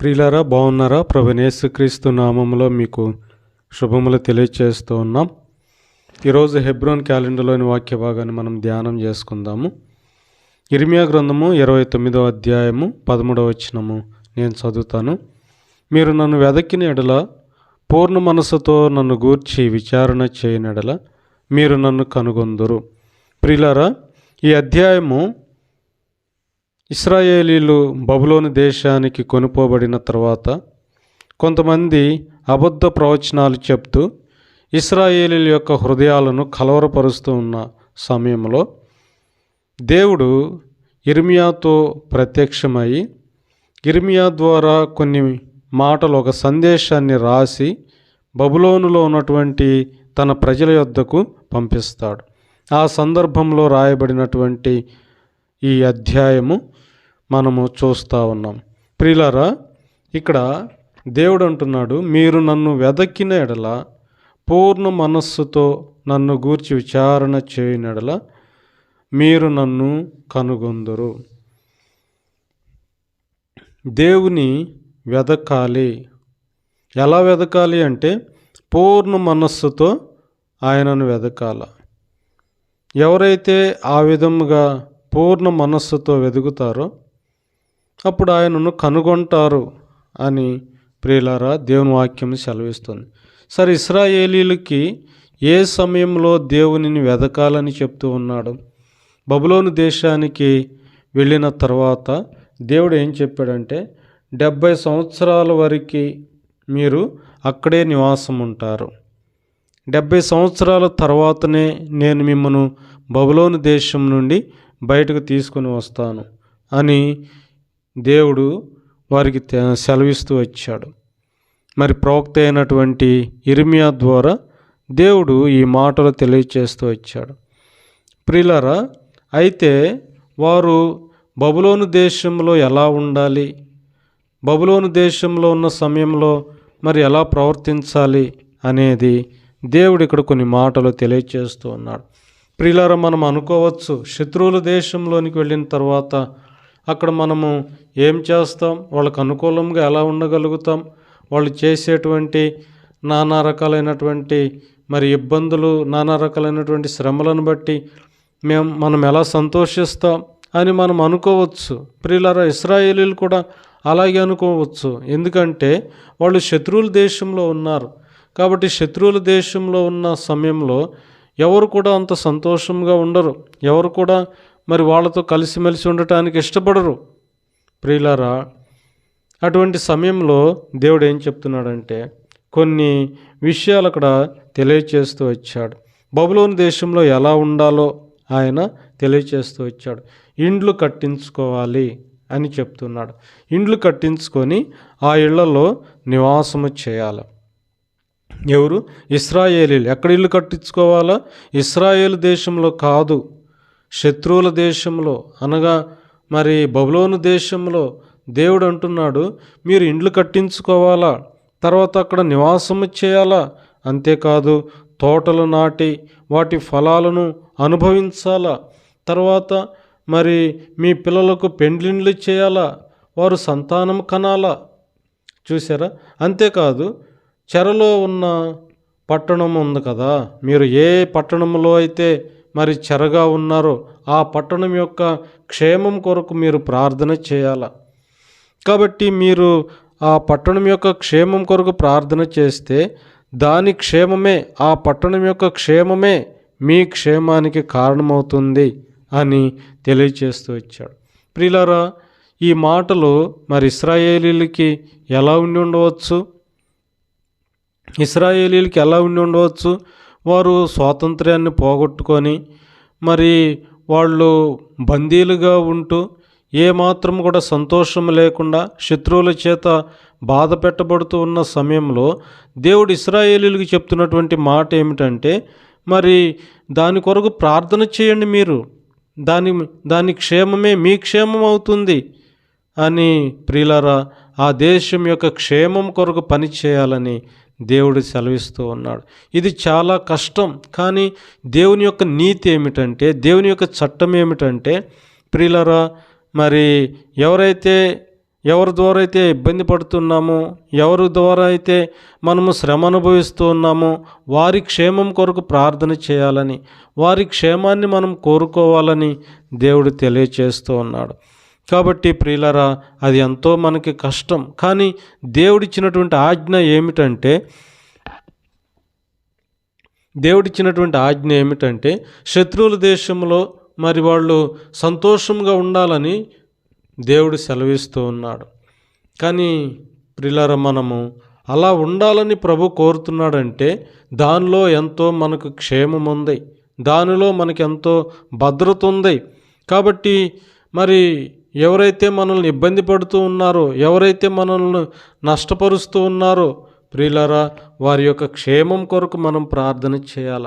ప్రియులారా బాగున్నారా? ప్రభనేసు క్రీస్తు నామంలో మీకు శుభములు తెలియచేస్తూ ఉన్నాం. ఈరోజు హెబ్రోన్ క్యాలెండర్లోని వాక్య భాగాన్ని మనం ధ్యానం చేసుకుందాము. ఇర్మియా గ్రంథము ఇరవై తొమ్మిదవ అధ్యాయము పదమూడవ వచనము నేను చదువుతాను. మీరు నన్ను వెదకిన ఎడల పూర్ణ మనసుతో నన్ను గూర్చి విచారణ చేయని ఎడల మీరు నన్ను కనుగొందురు. ప్రియులారా ఈ అధ్యాయము ఇస్రాయేలీలు బబులోని దేశానికి కొనుపోబడిన తర్వాత కొంతమంది అబద్ధ ప్రవచనాలు చెప్తూ ఇస్రాయేలీల యొక్క హృదయాలను కలవరపరుస్తూ ఉన్న సమయంలో దేవుడు ఇర్మియాతో ప్రత్యక్షమై ఇర్మియా ద్వారా కొన్ని మాటలు ఒక సందేశాన్ని రాసి బబులోనులో ఉన్నటువంటి తన ప్రజల యొద్దకు పంపిస్తాడు. ఆ సందర్భంలో రాయబడినటువంటి ఈ అధ్యాయము మనము చూస్తూ ఉన్నాం. ప్రియులారా ఇక్కడ దేవుడు అంటున్నాడు మీరు నన్ను వెదకిన ఎడల పూర్ణ మనస్సుతో నన్ను గూర్చి విచారణ చేయని ఎడల మీరు నన్ను కనుగొందరు. దేవుని వెదకాలి. ఎలా వెదకాలి అంటే పూర్ణ మనస్సుతో ఆయనను వెదకాల. ఎవరైతే ఆ విధముగా పూర్ణ మనస్సుతో వెదుకుతారో అప్పుడు ఆయనను కనుగొంటారు అని ప్రియులారా దేవుని వాక్యం సెలవిస్తుంది. సరే ఇస్రాయేలీలకి ఏ సమయంలో దేవునిని వెదకాలని చెప్తూ ఉన్నాడు? బబులోను దేశానికి వెళ్ళిన తర్వాత దేవుడు ఏం చెప్పాడంటే డెబ్భై సంవత్సరాల వరకు మీరు అక్కడే నివాసం ఉంటారు. డెబ్భై సంవత్సరాల తర్వాతనే నేను మిమ్మను బబులోను దేశం నుండి బయటకు తీసుకొని వస్తాను అని దేవుడు వారికి సెలవిస్తూ వచ్చాడు. మరి ప్రవక్త అయినటువంటి ఇర్మియా ద్వారా దేవుడు ఈ మాటలు తెలియచేస్తూ వచ్చాడు. ప్రిలరా అయితే వారు బబులోను దేశంలో ఎలా ఉండాలి? బబులోను దేశంలో ఉన్న సమయంలో మరి ఎలా ప్రవర్తించాలి అనేది దేవుడు ఇక్కడ కొన్ని మాటలు తెలియచేస్తూ ఉన్నాడు. ప్రియులారా మనం అనుకోవచ్చు శత్రువుల దేశంలోనికి వెళ్ళిన తర్వాత అక్కడ మనము ఏం చేస్తాం? వాళ్ళకు అనుకూలంగా ఎలా ఉండగలుగుతాం? వాళ్ళు చేసేటువంటి నానా రకాలైనటువంటి మరి ఇబ్బందులు నానా రకాలైనటువంటి శ్రమలను బట్టి మేము మనం ఎలా సంతోషిస్తాం అని మనం అనుకోవచ్చు. ప్రియులారా ఇస్రాయేలీలు కూడా అలాగే అనుకోవచ్చు. ఎందుకంటే వాళ్ళు శత్రువుల దేశంలో ఉన్నారు. కాబట్టి శత్రువుల దేశంలో ఉన్న సమయంలో ఎవరు కూడా అంత సంతోషంగా ఉండరు. ఎవరు కూడా మరి వాళ్ళతో కలిసిమెలిసి ఉండటానికి ఇష్టపడరు. ప్రియులారా అటువంటి సమయంలో దేవుడు ఏం చెప్తున్నాడంటే కొన్ని విషయాలు అక్కడ తెలియచేస్తూ వచ్చాడు. బబులోని దేశంలో ఎలా ఉండాలో ఆయన తెలియచేస్తూ వచ్చాడు. ఇండ్లు కట్టించుకోవాలి అని చెప్తున్నాడు. ఇండ్లు కట్టించుకొని ఆ ఇళ్ళలో నివాసము చేయాలి. ఎవరు? ఇస్రాయేలీలు. ఎక్కడ ఇల్లు కట్టించుకోవాలా? ఇస్రాయేల్ దేశంలో కాదు. శత్రువుల దేశంలో అనగా మరి బబులోను దేశంలో దేవుడు అంటున్నాడు మీరు ఇండ్లు కట్టించుకోవాలా? తర్వాత అక్కడ నివాసము చేయాలా? అంతేకాదు తోటలు నాటి వాటి ఫలాలను అనుభవించాలా? తర్వాత మరి మీ పిల్లలకు పెండ్లిండ్లు చేయాలా? వారు సంతానం కనాలా? చూసారా అంతేకాదు చెరలో ఉన్న పట్టణం ఉంది కదా మీరు ఏ పట్టణంలో అయితే మరి చెరగా ఉన్నారో ఆ పట్టణం యొక్క క్షేమం కొరకు మీరు ప్రార్థన చేయాల. కాబట్టి మీరు ఆ పట్టణం యొక్క క్షేమం కొరకు ప్రార్థన చేస్తే దాని క్షేమమే ఆ పట్టణం యొక్క క్షేమమే మీ క్షేమానికి కారణమవుతుంది అని తెలియచేస్తూ వచ్చాడు. ప్రియులారా ఈ మాటలు మరి ఇస్రాయేలీలకి ఎలా ఉండి ఉండవచ్చు? ఇస్రాయేలీలకి ఎలా ఉండి ఉండవచ్చు? వారు స్వాతంత్ర్యాన్ని పోగొట్టుకొని మరి వాళ్ళు బందీలుగా ఉంటూ ఏమాత్రం కూడా సంతోషం లేకుండా శత్రువుల చేత బాధ పెట్టబడుతూ ఉన్న సమయంలో దేవుడు ఇస్రాయేలీలకు చెప్తున్నటువంటి మాట ఏమిటంటే మరి దాని కొరకు ప్రార్థన చేయండి మీరు. దాని దాని క్షేమమే మీ క్షేమం అవుతుంది అని ప్రియులారా ఆ దేశం యొక్క క్షేమం కొరకు పని చేయాలని దేవుడు సెలవిస్తూ ఉన్నాడు. ఇది చాలా కష్టం. కానీ దేవుని యొక్క నీతి ఏమిటంటే దేవుని యొక్క చట్టం ఏమిటంటే ప్రియులరా మరి ఎవరైతే ఎవరి ద్వారా అయితే ఇబ్బంది పడుతున్నామో ఎవరి ద్వారా అయితే మనము శ్రమ అనుభవిస్తూ ఉన్నామో వారి క్షేమం కొరకు ప్రార్థన చేయాలని వారి క్షేమాన్ని మనం కోరుకోవాలని దేవుడు తెలియచేస్తూ ఉన్నాడు. కాబట్టి ప్రియులరా అది ఎంతో మనకి కష్టం. కానీ దేవుడిచ్చినటువంటి ఆజ్ఞ ఏమిటంటే దేవుడిచ్చినటువంటి ఆజ్ఞ ఏమిటంటే శత్రువుల దేశంలో మరి వాళ్ళు సంతోషంగా ఉండాలని దేవుడు సెలవిస్తూ ఉన్నాడు. కానీ ప్రిలర మనము అలా ఉండాలని ప్రభు కోరుతున్నాడంటే దానిలో ఎంతో మనకు క్షేమం ఉంది. దానిలో మనకెంతో ఎంతో భద్రత ఉంది. కాబట్టి మరి ఎవరైతే మనల్ని ఇబ్బంది పడుతూ ఉన్నారో ఎవరైతే మనల్ని నష్టపరుస్తూ ఉన్నారో ప్రియులరా వారి యొక్క క్షేమం కొరకు మనం ప్రార్థన చేయాల.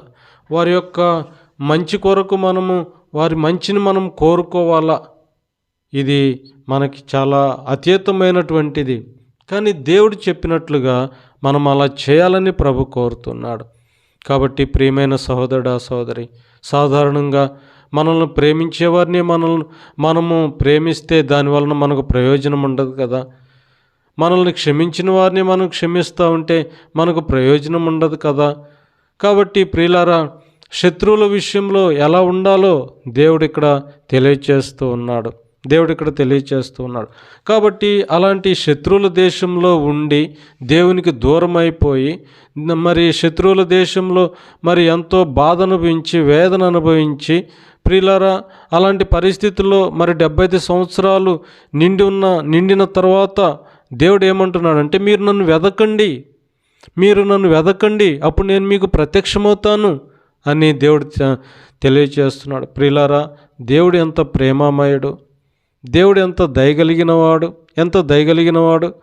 వారి యొక్క మంచి కొరకు మనము వారి మంచిని మనం కోరుకోవాలా. ఇది మనకి చాలా అతీతమైనటువంటిది కానీ దేవుడు చెప్పినట్లుగా మనం అలా చేయాలని ప్రభు కోరుతున్నాడు. కాబట్టి ప్రియమైన సహోదరుడా సోదరి సాధారణంగా మనల్ని ప్రేమించేవారిని మనల్ని మనము ప్రేమిస్తే దానివలన మనకు ప్రయోజనం ఉండదు కదా. మనల్ని క్షమించిన వారిని మనం క్షమిస్తూ ఉంటే మనకు ప్రయోజనం ఉండదు కదా. కాబట్టి ప్రియులారా శత్రువుల విషయంలో ఎలా ఉండాలో దేవుడు ఇక్కడ తెలియచేస్తూ ఉన్నాడు. దేవుడు ఇక్కడ తెలియచేస్తూ ఉన్నాడు. కాబట్టి అలాంటి శత్రువుల దేశంలో ఉండి దేవునికి దూరం అయిపోయి మరి శత్రువుల దేశంలో మరి ఎంతో బాధ అనుభవించి వేదన అనుభవించి ప్రియులారా అలాంటి పరిస్థితుల్లో మరి డెబ్బై ఐదు సంవత్సరాలు నిండి ఉన్న నిండిన తర్వాత దేవుడు ఏమంటున్నాడంటే మీరు నన్ను వెదకండి మీరు నన్ను వెదకండి అప్పుడు నేను మీకు ప్రత్యక్షమవుతాను అని దేవుడు తెలియచేస్తున్నాడు. ప్రియులారా దేవుడు ఎంత ప్రేమామయుడు దేవుడు ఎంత దయగలిగినవాడు ఎంత దయగలిగినవాడు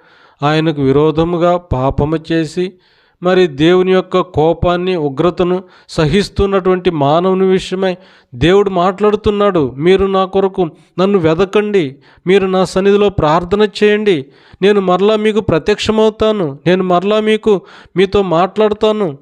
ఆయనకు విరోధముగా పాపము చేసి మరి దేవుని యొక్క కోపాన్ని ఉగ్రతను సహిస్తున్నటువంటి మానవుని విషయమై దేవుడు మాట్లాడుతున్నాడు. మీరు నా కొరకు నన్ను వెదకండి. మీరు నా సన్నిధిలో ప్రార్థన చేయండి. నేను మరలా మీకు ప్రత్యక్షమవుతాను. నేను మరలా మీకు మీతో మాట్లాడతాను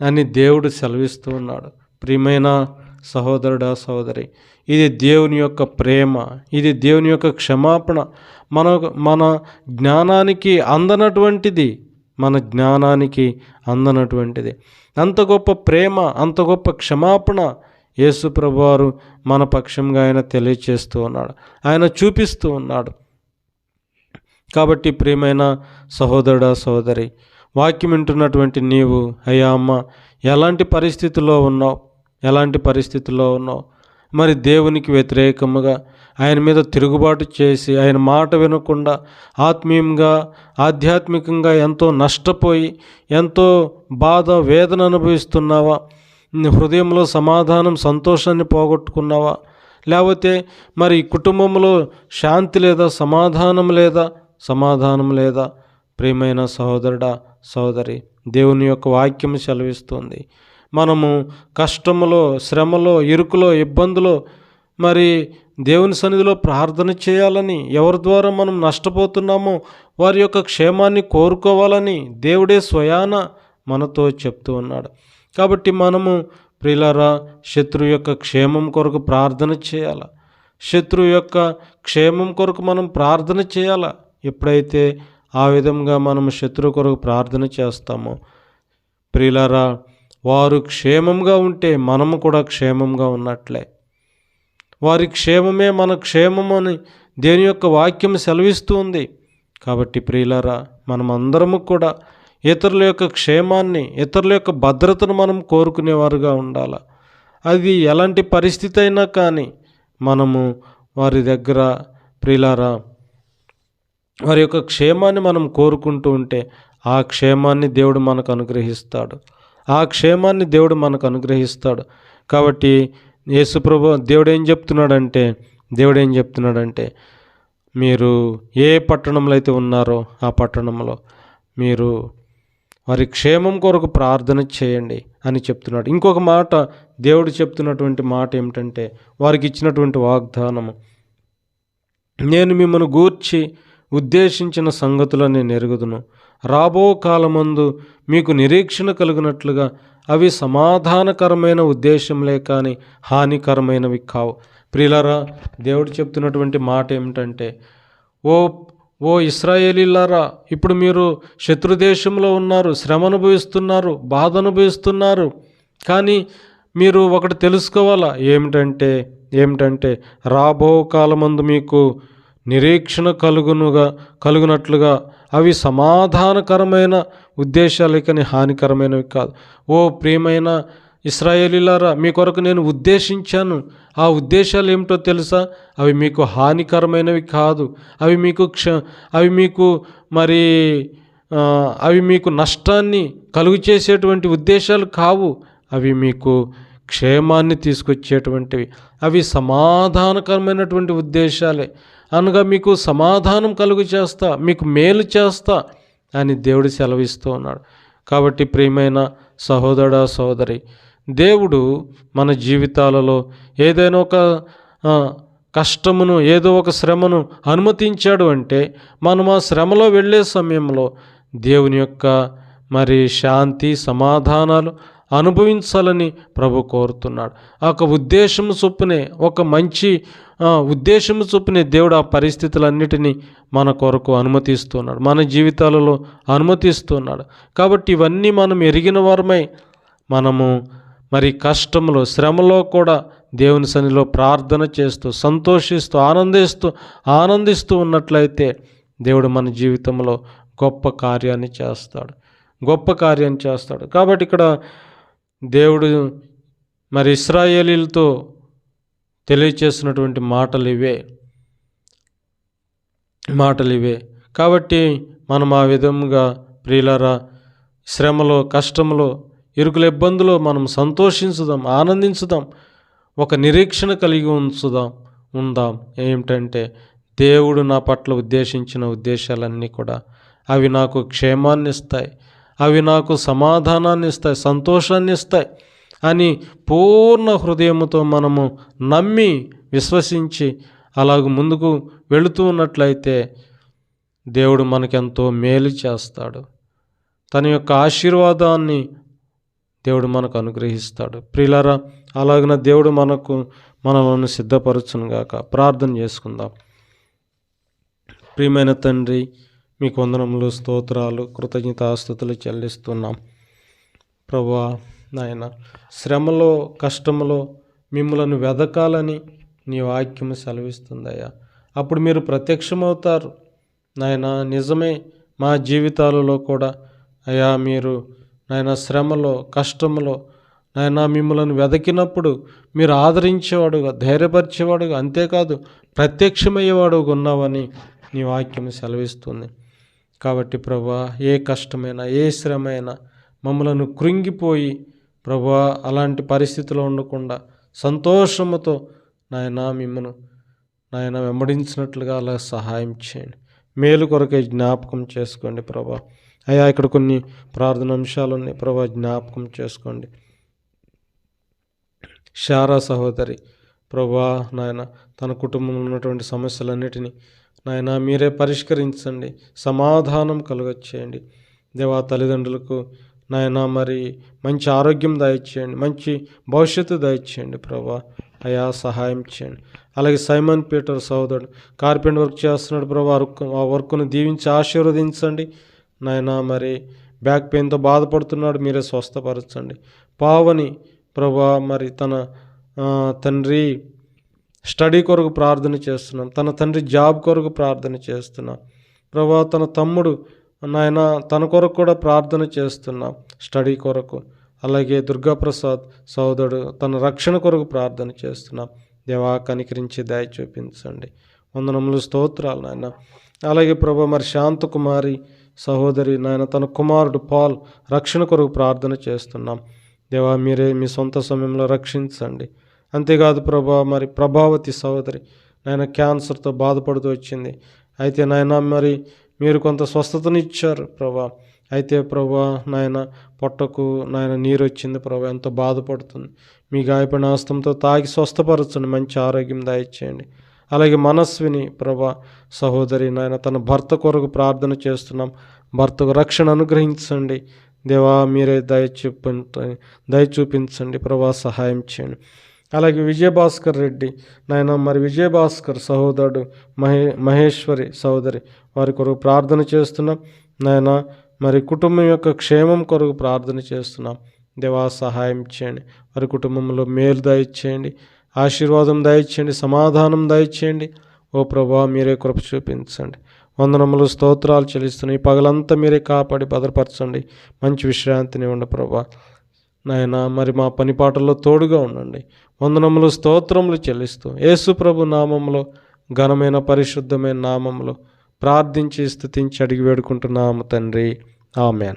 అని దేవుడు సెలవిస్తూ ఉన్నాడు. ప్రియమైన సహోదరుడా సహోదరి ఇది దేవుని యొక్క ప్రేమ ఇది దేవుని యొక్క క్షమాపణ మన మన జ్ఞానానికి అందనటువంటిది. మన జ్ఞానానికి అందనటువంటిది. అంత గొప్ప ప్రేమ అంత గొప్ప క్షమాపణ యేసుప్రభు ప్రభువారు మన పక్షంగా ఆయన తెలియచేస్తూ ఉన్నాడు. ఆయన చూపిస్తూ ఉన్నాడు. కాబట్టి ప్రియమైన సహోదరుడా సహోదరి వాక్యం వింటున్నటువంటి నీవు అయ్యా అమ్మ ఎలాంటి పరిస్థితుల్లో ఉన్నావు? ఎలాంటి పరిస్థితుల్లో ఉన్నావు? మరి దేవునికి వ్యతిరేకముగా ఆయన మీద తిరుగుబాటు చేసి ఆయన మాట వినకుండా ఆత్మీయంగా ఆధ్యాత్మికంగా ఎంతో నష్టపోయి ఎంతో బాధ వేదన అనుభవిస్తున్నావా? హృదయంలో సమాధానం సంతోషాన్ని పోగొట్టుకున్నావా? లేకపోతే మరి కుటుంబంలో శాంతి లేదా సమాధానం లేదా? సమాధానం లేదా? ప్రియమైన సహోదరుడా సహోదరి దేవుని యొక్క వాక్యం సెలవిస్తుంది. మనము కష్టములో శ్రమలో ఇరుకులో ఇబ్బందులో మరి దేవుని సన్నిధిలో ప్రార్థన చేయాలని ఎవరి ద్వారా మనం నష్టపోతున్నామో వారి యొక్క క్షేమాన్ని కోరుకోవాలని దేవుడే స్వయాన మనతో చెప్తూ ఉన్నాడు. కాబట్టి మనము ప్రియులారా శత్రువు యొక్క క్షేమం కొరకు ప్రార్థన చేయాల. శత్రువు యొక్క క్షేమం కొరకు మనం ప్రార్థన చేయాల. ఎప్పుడైతే ఆ విధంగా మనం శత్రువు కొరకు ప్రార్థన చేస్తామో ప్రిలరా వారు క్షేమంగా ఉంటే మనము కూడా క్షేమంగా ఉన్నట్లే. వారి క్షేమమే మన క్షేమం అని దేని యొక్క వాక్యం సెలవిస్తుంది కాబట్టి ప్రియులారా మనమందరము అందరము కూడా ఇతరుల యొక్క క్షేమాన్ని ఇతరుల యొక్క భద్రతను మనం కోరుకునేవారుగా ఉండాలి? అది ఎలాంటి పరిస్థితి అయినా కానీ మనము వారి దగ్గర ప్రియులారా వారి యొక్క క్షేమాన్ని మనం కోరుకుంటూ ఉంటే ఆ క్షేమాన్ని దేవుడు మనకు అనుగ్రహిస్తాడు. ఆ క్షేమాన్ని దేవుడు మనకు అనుగ్రహిస్తాడు. కాబట్టి యేసుప్రభు దేవుడు ఏం చెప్తున్నాడంటే దేవుడు ఏం చెప్తున్నాడంటే మీరు ఏ పట్టణంలో అయితే ఉన్నారో ఆ పట్టణంలో మీరు వారి క్షేమం కొరకు ప్రార్థన చేయండి అని చెప్తున్నాడు. ఇంకొక మాట దేవుడు చెప్తున్నటువంటి మాట ఏమిటంటే వారికి ఇచ్చినటువంటి వాగ్దానము నేను మిమ్మల్ని గూర్చి ఉద్దేశించిన సంగతులను నెరుగుదును. రాబో కాలమందు మీకు నిరీక్షణ కలిగినట్లుగా అవి సమాధానకరమైన ఉద్దేశంలే కానీ హానికరమైనవి కావు. ప్రియులరా దేవుడు చెప్తున్నటువంటి మాట ఏమిటంటే ఓ ఓ ఇస్రాయేలీలారా ఇప్పుడు మీరు శత్రుదేశంలో ఉన్నారు శ్రమ అనుభవిస్తున్నారు బాధ అనుభవిస్తున్నారు కానీ మీరు ఒకటి తెలుసుకోవాలా? ఏమిటంటే ఏమిటంటే రాబో కాలమందు మీకు నిరీక్షణ కలుగునుగా కలుగునట్లుగా. అవి సమాధానకరమైన ఉద్దేశాలే కానీ హానికరమైనవి కాదు. ఓ ప్రియమైన ఇస్రాయేలీలారా మీ కొరకు నేను ఉద్దేశించాను. ఆ ఉద్దేశాలు ఏమిటో తెలుసా? అవి మీకు హానికరమైనవి కాదు. అవి మీకు క్ష అవి మీకు మరి అవి మీకు నష్టాన్ని కలుగు చేసేటువంటి ఉద్దేశాలు కావు. అవి మీకు క్షేమాన్ని తీసుకొచ్చేటువంటివి. అవి సమాధానకరమైనటువంటి ఉద్దేశాలే. అనగా మీకు సమాధానం కలుగు చేస్తా మీకు మేలు చేస్తా అని దేవుడు సెలవిస్తూ ఉన్నాడు. కాబట్టి ప్రియమైన సహోదర సహోదరి దేవుడు మన జీవితాలలో ఏదైనా ఒక కష్టమును ఏదో ఒక శ్రమను అనుమతించాడు అంటే మనం ఆ శ్రమలో వెళ్ళే సమయంలో దేవుని యొక్క మరి శాంతి సమాధానాలు అనుభవించాలని ప్రభు కోరుతున్నాడు. ఒక ఉద్దేశము చొప్పునే ఒక మంచి ఉద్దేశం ఉద్దేశము చొప్పునే దేవుడు ఆ పరిస్థితులన్నిటినీ మన కొరకు అనుమతిస్తున్నాడు. మన జీవితాలలో అనుమతిస్తున్నాడు. కాబట్టి ఇవన్నీ మనం ఎరిగిన వారమై మనము మరి కష్టంలో శ్రమలో కూడా దేవుని సన్నిలో ప్రార్థన చేస్తూ సంతోషిస్తూ ఆనందిస్తూ ఆనందిస్తూ ఉన్నట్లయితే దేవుడు మన జీవితంలో గొప్ప కార్యాన్ని చేస్తాడు. గొప్ప కార్యాన్ని చేస్తాడు. కాబట్టి ఇక్కడ దేవుడు మరి ఇస్రాయేలీలతో తెలియచేసినటువంటి మాటలు ఇవే. మాటలు ఇవే. కాబట్టి మనం ఆ విధముగా ప్రియులరా శ్రమలో కష్టంలో ఇరుకుల ఇబ్బందులో మనం సంతోషించుదాం ఆనందించుదాం ఒక నిరీక్షణ కలిగి ఉంచుదాం ఉందాం. ఏమిటంటే దేవుడు నా పట్ల ఉద్దేశించిన ఉద్దేశాలన్నీ కూడా అవి నాకు క్షేమాన్ని ఇస్తాయి అవి నాకు సమాధానాన్ని ఇస్తాయి సంతోషాన్ని ఇస్తాయి అని పూర్ణ హృదయముతో మనము నమ్మి విశ్వసించి అలాగ ముందుకు వెళుతూ ఉన్నట్లయితే దేవుడు మనకెంతో మేలు చేస్తాడు. తన యొక్క ఆశీర్వాదాన్ని దేవుడు మనకు అనుగ్రహిస్తాడు. ప్రియులారా అలాగిన దేవుడు మనకు మనలను సిద్ధపరచునుగాక ప్రార్థన చేసుకుందాం. ప్రియమైన తండ్రి మీకు వందనములు స్తోత్రాలు కృతజ్ఞతాస్థుతులు చెల్లిస్తున్నాం. ప్రభా నాయన శ్రమలో కష్టములో మిమ్మలను వెదకాలని నీ వాక్యము సెలవిస్తుందయ్యా. అప్పుడు మీరు ప్రత్యక్షమవుతారు. నాయన నిజమే మా జీవితాలలో కూడా. అయ్యా మీరు నాయన శ్రమలో కష్టములో నాయన మిమ్మలను వెదకినప్పుడు మీరు ఆదరించేవాడుగా ధైర్యపరిచేవాడుగా అంతేకాదు ప్రత్యక్షమయ్యేవాడుగా ఉన్నావని నీ వాక్యం సెలవిస్తుంది. కాబట్టి ప్రభా ఏ కష్టమైనా ఏ శ్రమైనా మమ్మలను కృంగిపోయి ప్రభా అలాంటి పరిస్థితిలో ఉండకుండా సంతోషముతో నాయన మిమ్మను నాయన వెంబడించినట్లుగా అలా సహాయం చేయండి. మేలు కొరకే జ్ఞాపకం చేసుకోండి ప్రభా. అయ్యా ఇక్కడ కొన్ని ప్రార్థన అంశాలు ఉన్నాయి. ప్రభా జ్ఞాపకం చేసుకోండి. శారా సహోదరి ప్రభా నాయన తన కుటుంబంలో ఉన్నటువంటి సమస్యలన్నిటినీ నాయన మీరే పరిష్కరించండి సమాధానం కలుగచ్చేయండి దేవా తల్లిదండ్రులకు నాయన మరి మంచి ఆరోగ్యం దయచేయండి మంచి భవిష్యత్తు దయచేయండి ప్రభా. అయా సహాయం చేయండి. అలాగే సైమన్ పీటర్ సోదరుడు కార్పెంట్ వర్క్ చేస్తున్నాడు ప్రభా వర్క్ ఆ వర్క్ను దీవించి ఆశీర్వదించండి. నాయన మరి బ్యాక్ పెయిన్తో బాధపడుతున్నాడు మీరే స్వస్థపరచండి. పావని ప్రభా మరి తన తండ్రి స్టడీ కొరకు ప్రార్థన చేస్తున్నాం. తన తండ్రి జాబ్ కొరకు ప్రార్థన చేస్తున్నాం. ప్రభా తన తమ్ముడు నాయన తన కొరకు కూడా ప్రార్థన చేస్తున్నాం స్టడీ కొరకు. అలాగే దుర్గాప్రసాద్ సోదరుడు తన రక్షణ కొరకు ప్రార్థన చేస్తున్నాం. దేవా కనికరించి దయ చూపించండి. వందనములు స్తోత్రాలు నాయన. అలాగే ప్రభు మరి శాంతకుమారి సహోదరి నాయన తన కుమారుడు పాల్ రక్షణ కొరకు ప్రార్థన చేస్తున్నాం. దేవా మీరే మీ సొంత సమయంలో రక్షించండి. అంతేకాదు ప్రభా మరి ప్రభావతి సహోదరి నాయన క్యాన్సర్తో బాధపడుతూ వచ్చింది. అయితే నాయన మరి మీరు కొంత స్వస్థతను ఇచ్చారు ప్రభా. అయితే ప్రభా నాయన పొట్టకు నాయన నీరు వచ్చింది ప్రభా ఎంతో బాధపడుతుంది. మీ గాయపడిన హస్తంతో తాగి స్వస్థపరచండి మంచి ఆరోగ్యం దయచేయండి. అలాగే మనస్విని ప్రభా సహోదరి నాయన తన భర్త కొరకు ప్రార్థన చేస్తున్నాం. భర్తకు రక్షణ అనుగ్రహించండి. దేవా మీరే దయ చూపి దయ చూపించండి ప్రభా సహాయం చేయండి. అలాగే విజయభాస్కర్ రెడ్డి నాయన మరి విజయభాస్కర్ సహోదరుడు మహే మహేశ్వరి సహోదరి వారి కొరకు ప్రార్థన చేస్తున్నాం. నాయన మరి కుటుంబం యొక్క క్షేమం కొరకు ప్రార్థన చేస్తున్నాం. దేవా సహాయం చేయండి. వారి కుటుంబంలో మేలు దయచేయండి. ఆశీర్వాదం దయచేయండి. సమాధానం దయచేయండి. ఓ ప్రభా మీరే కృప చూపించండి. వందనములు స్తోత్రాలు చెల్లిస్తున్నాయి ఈ పగలంతా మీరే కాపాడి భద్రపరచండి. మంచి విశ్రాంతిని ఉండ ప్రభా. నాయన మరి మా పని పాటల్లో తోడుగా ఉండండి. వందనములు స్తోత్రములు చెల్లిస్తూ యేసు ప్రభు నామంలో ఘనమైన పరిశుద్ధమైన నామంలో ప్రార్థించి స్థుతించి అడిగి వేడుకుంటున్నాము తండ్రి. ఆమెన్.